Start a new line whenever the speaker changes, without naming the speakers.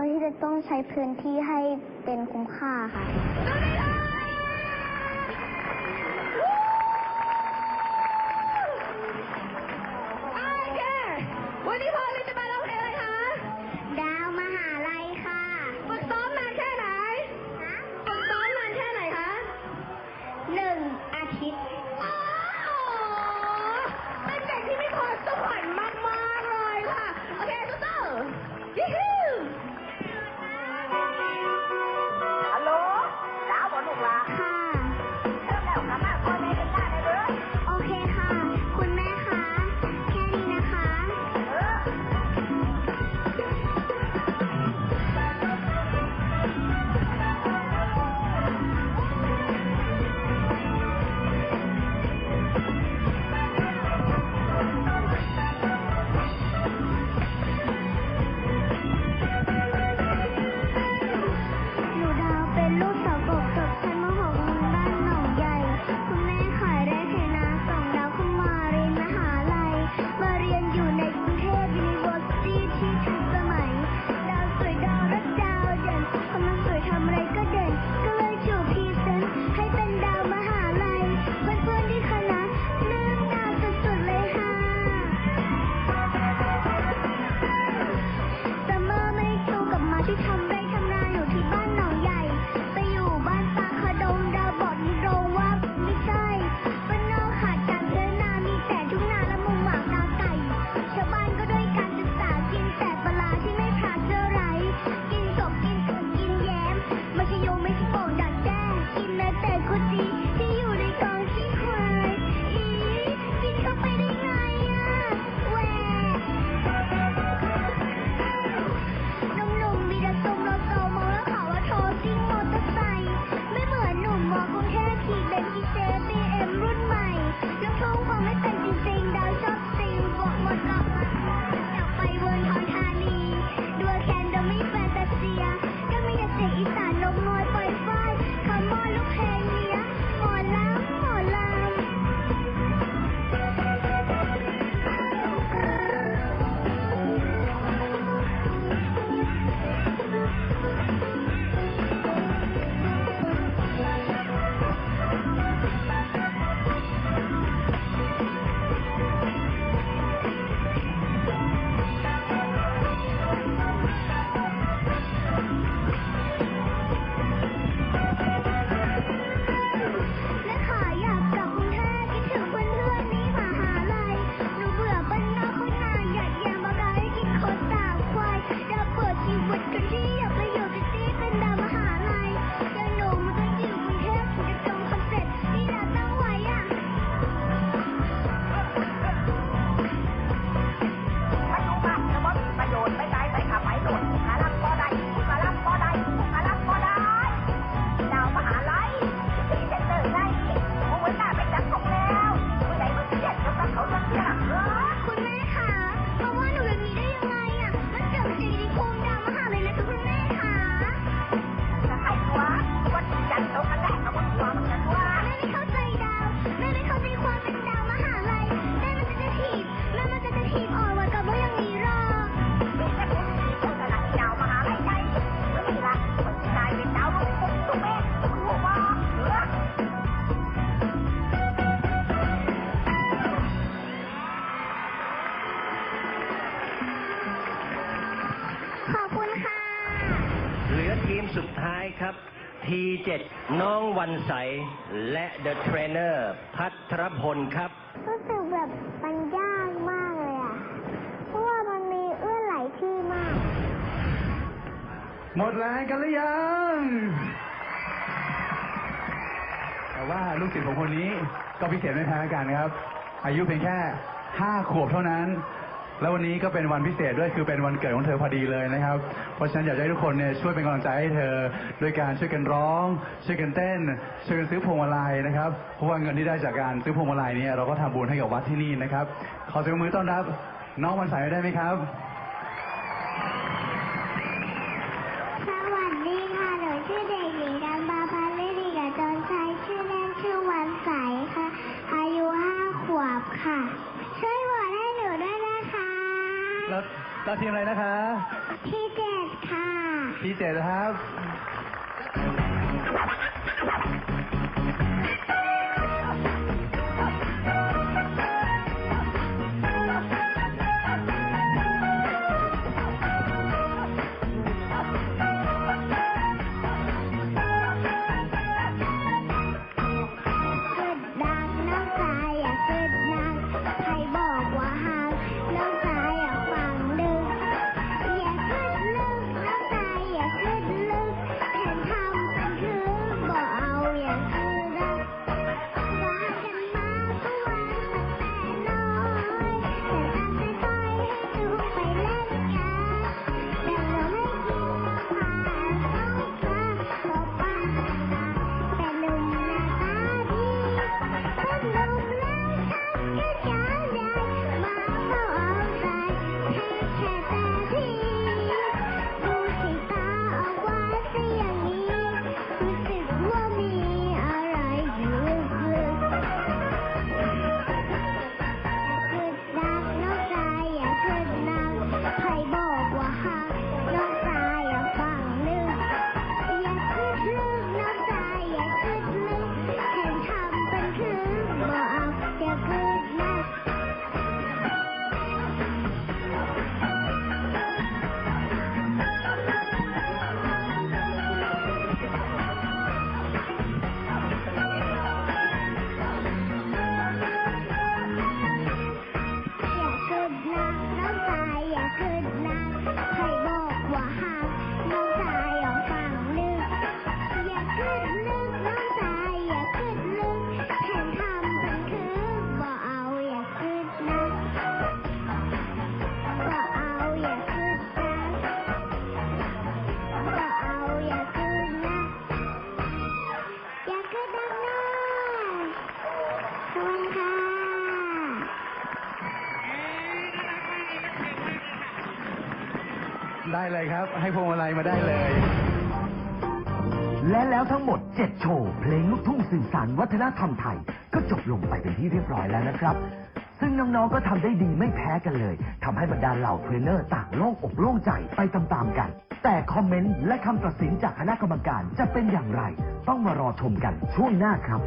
ควรที่จะต้องใช้พื้นที่ให้เป็นคุ้มค่าค่ะ
วันนี้พอ because ครั
บ T7 น้
องวันใส และเดอะเทรนเนอร์พัทรพ
ล
ครั
บ
รู้
สึ
กแบบมันยากมากเลยอะ เพราะว่ามันมีเอื้อไหลที่มาก
หมดแรงกันหรือยัง แต่ว่าลูกศิษย์ของคนนี้ก็พิเศษไม่แพ้กันครับ อายุเพียงแค่ 5 ขวบเท่านั้น แล้ววันนี้ก็เป็นวันพิเศษด้วยคือเป็นวันเกิดของเธอพอดีเลยนะครับ เพราะฉะนั้นอยากให้ทุกคนเนี่ยช่วยเป็นกำลังใจให้เธอโดยการช่วยกันร้อง ช่วยกันเต้น ช่วยกันซื้อพวงมาลัยนะครับเพราะว่าเงินที่ได้จากการซื้อพวงมาลัยเนี่ยเราก็ทำบุญให้กับวัดที่นี่นะครับ ขอเสียงมือต้อนรับ น้องวันใสได้ไหมครับ
ค่ะ เราเรา
ทีมอะไรนะคะ
พี่เจดค่ะ
พี่เจดครับ ได้เลยครับ ให้พวงมาลัยมาได้เลย
และแล้วทั้งหมด 7 โชว์ เพลงลูกทุ่งสื่อสารวัฒนธรรมไทย ก็จบลงไปเป็นที่เรียบร้อยแล้วนะครับ ซึ่งน้องๆก็ทำได้ดีไม่แพ้กันเลยทำให้บรรดาเหล่าเทรนเนอร์ต่างโล่งอกโล่งใจไปตามๆกัน แต่คอมเมนต์และคำตัดสินจากคณะกรรมการจะเป็นอย่างไร ต้องมารอชมกันช่วงหน้าครับ